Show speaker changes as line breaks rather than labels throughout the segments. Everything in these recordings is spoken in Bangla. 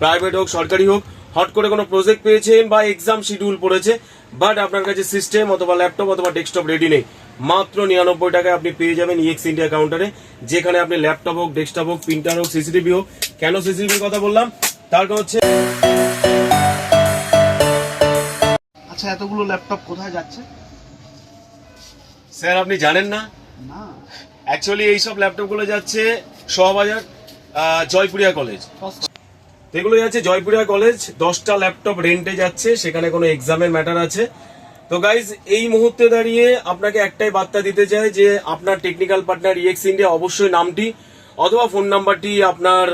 প্রাইভেট হোক সরকারি হোক হট করে কোনো প্রজেক্ট পেয়েছেন বা এক্সাম শিডিউল পড়েছে বাট আপনার কাছে সিস্টেম অথবা ল্যাপটপ অথবা ডেস্কটপ রেডি নেই মাত্র নিরানব্বই টাকায় আপনি পেয়ে যাবেন ইএক্স ইন্ডিয়া কাউন্টারে যেখানে আপনি ল্যাপটপ হোক ডেস্কটপ হোক প্রিন্টার হোক সিসিটিভি হোক কেন সিসিটিভির কথা বললাম? তার কারণ হচ্ছে
আচ্ছা এতগুলো ল্যাপটপ কোথায় যাচ্ছে?
স্যার আপনি জানেন না?
না।
অ্যাকচুয়ালি এইসব ল্যাপটপগুলো যাচ্ছে শোভাবাজার জয়পুরিয়া কলেজ তো এগুলো যাচ্ছে জয়পুরিয়া কলেজ দশটা ল্যাপটপ রেন্টে যাচ্ছে, সেখানে কোনো এক্সামের ম্যাটার আছে। তো গাইজ এই মুহূর্তে দাঁড়িয়ে আপনাকে একটাই বার্তা দিতে চাই যে আপনার টেকনিক্যাল পার্টনার ইএক্স ইন্ডিয়া অবশ্যই নামটি অথবা ফোন নাম্বারটি আপনার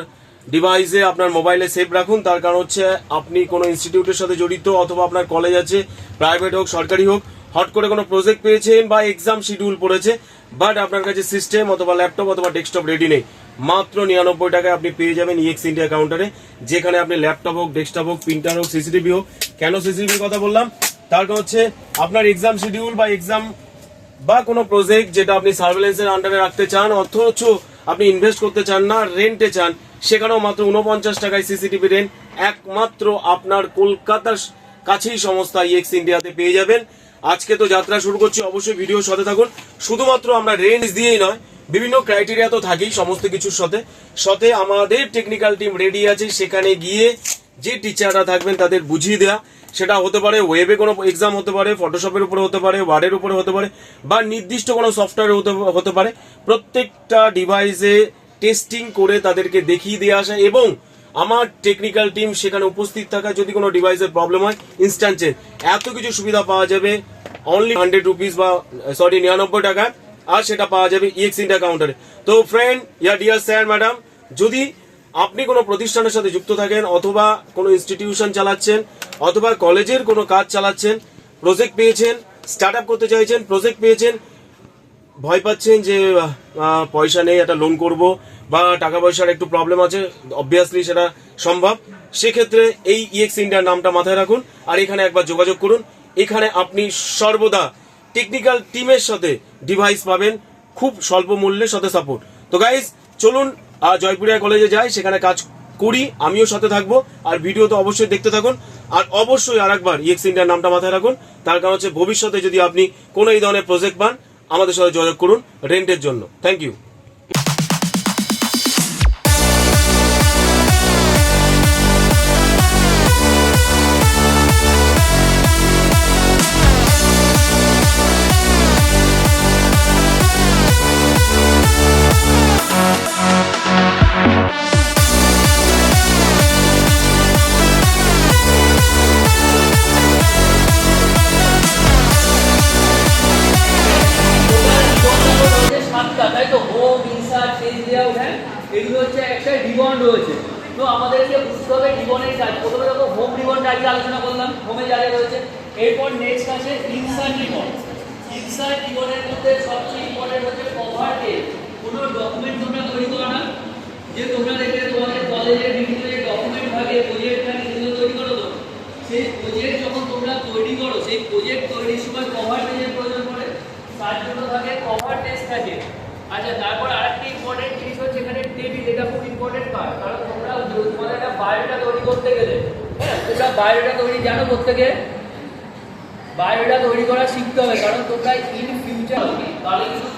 ডিভাইসে আপনার মোবাইলে সেভ রাখুন। তার কারণ হচ্ছে আপনি কোনো ইনস্টিটিউটের সাথে জড়িত অথবা আপনার কলেজ আছে প্রাইভেট হোক, সরকারি হোক, হট করে কোনো প্রজেক্ট পেয়েছেন বা এক্সাম শিডিউল পড়েছে বাট আপনার কাছে সিস্টেম অথবা ল্যাপটপ অথবা ডেস্কটপ রেডি নেই। মাত্র নিরানব্বই টাকায় আপনি পেয়ে যাবেন ইএক্স ইন্ডিয়া কাউন্টারে যেখানে আপনি ল্যাপটপ হোক ডেস্কটপ হোক প্রিন্টার হোক সিসিটিভি হোক। কেন সিসিটিভির কথা বললাম? তার কারণ হচ্ছে আপনার এক্সাম শিডিউল বা এক্সাম বা কোনো প্রজেক্ট যেটা আপনি সার্ভেলেন্সের আন্ডারে রাখতে চান, অথচ আপনি ইনভেস্ট করতে চান না রেন্টে চান, সেখানেও মাত্র উনপঞ্চাশ টাকায় সিসিটিভি রেন্ট একমাত্র আপনার কলকাতার কাছেই সংস্থা ইএক্স ইন্ডিয়াতে পেয়ে যাবেন। আজকে তো যাত্রা শুরু করছি, অবশ্যই ভিডিও সাথে থাকুন। শুধুমাত্র আমরা রেঞ্জ দিয়েই নয় বিভিন্ন ক্রাইটেরিয়া তো থাকেই, সমস্ত কিছুর সাথে। সাথে আমাদের টেকনিক্যাল টিম রেডি আছে, সেখানে গিয়ে যে টিচাররা থাকবেন তাদের বুঝিয়ে দেওয়া সেটা হতে পারে ওয়েবে কোনো এক্সাম হতে পারে ফটোশপের উপরে হতে পারে ওয়ার্ডের উপরে হতে পারে, বা নির্দিষ্ট কোনো সফটওয়্যার হতে হতে পারে। প্রত্যেকটা ডিভাইসে টেস্টিং করে তাদেরকে দেখিয়ে দিয়ে আসা এবং আমার টেকনিক্যাল টিম সেখানে উপস্থিত থাকা, যদি কোনো ডিভাইসের প্রবলেম হয় ইনস্ট্যান্টে এত কিছু সুবিধা পাওয়া যাবে অনলি হান্ড্রেড রুপিস বা সরি নিরানব্বই টাকা। আর সেটা পাওয়া যাবে ইএক্স ইন্ডিয়া কাউন্টারে তো ফ্রেন্ড ইয়া ডিয়ার স্যার ম্যাডাম যদি আপনি কোনো প্রতিষ্ঠানের সাথে যুক্ত থাকেন অথবা কোনো ইনস্টিটিউশন চালাচ্ছেন অথবা কলেজের কোনো কাজ চালাচ্ছেন প্রজেক্ট পেয়েছেন স্টার্ট আপ করতে চাইছেন প্রজেক্ট পেয়েছেন, ভয় পাচ্ছেন যে পয়সা নেই, একটা লোন করব বা টাকা পয়সার একটু প্রবলেম আছে অবভিয়াসলি সেটা সম্ভব। সেক্ষেত্রে এই ইএক্স ইন্ডিয়ার নামটা মাথায় রাখুন আর এখানে একবার যোগাযোগ করুন। এখানে আপনি সর্বদা টেকনিক্যাল টিমের সাথে ডিভাইস পাবেন, খুব স্বল্প মূল্যের সাথে সাপোর্ট তো গাইজ চলুন জয়পুরিয়া কলেজে যাই, সেখানে কাজ করি, আমিও সাথে থাকব, আর ভিডিও তো অবশ্যই দেখতে থাকুন। আর অবশ্যই আর একবার ইএক্স ইন্ডিয়ার নামটা মাথায় রাখুন, তার কারণ হচ্ছে ভবিষ্যতে যদি আপনি কোনো এই ধরনের প্রজেক্ট পান, আমাদের সাথে যোগাযোগ করুন রেন্টের জন্য। Thank you
insert page layout হ্যাঁ? এগুলো হচ্ছে একটা রিবন রয়েছে। তো আমাদেরকে বুঝতে হবে রিবনের কাজ। প্রথমে দেখো হোম রিবনটা আগে আলোচনা করলাম হোমে যা রয়েছে। এরপর নেক্সট আছে ইনসার্ট রিবন ইনসার্ট রিবনের মধ্যে সবচেয়ে ইম্পর্টেন্ট হচ্ছে কভার কোনো ডকুমেন্ট তোমরা তৈরি করো না। যে তোমরা দেখবে তোমাদের কলেজের বিভিন্ন যে ডকুমেন্ট থাকে প্রজেক্ট থাকে, সেগুলো তৈরি করো তো। সেই প্রজেক্ট যখন তোমরা তৈরি করো, সেই প্রজেক্ট তৈরির সময় কভার পেজের প্রয়োজন পড়ে। তার জন্য থাকে কভার টেস্ট থাকে। আচ্ছা তারপর আরেকটি ইম্পর্টেন্ট জিনিস হচ্ছে এখানে টেবিল এটা খুব ইম্পর্টেন্ট পার্ট কারণ তোমরা একটা বায়োডাটা তৈরি করতে গেলে হ্যাঁ তোমরা বায়োডাটা তৈরি, জানো গেলে বায়োডাটা তৈরি করা শিখতে হবে, কারণ তোমরা ইন ফিউচার তাহলে কিন্তু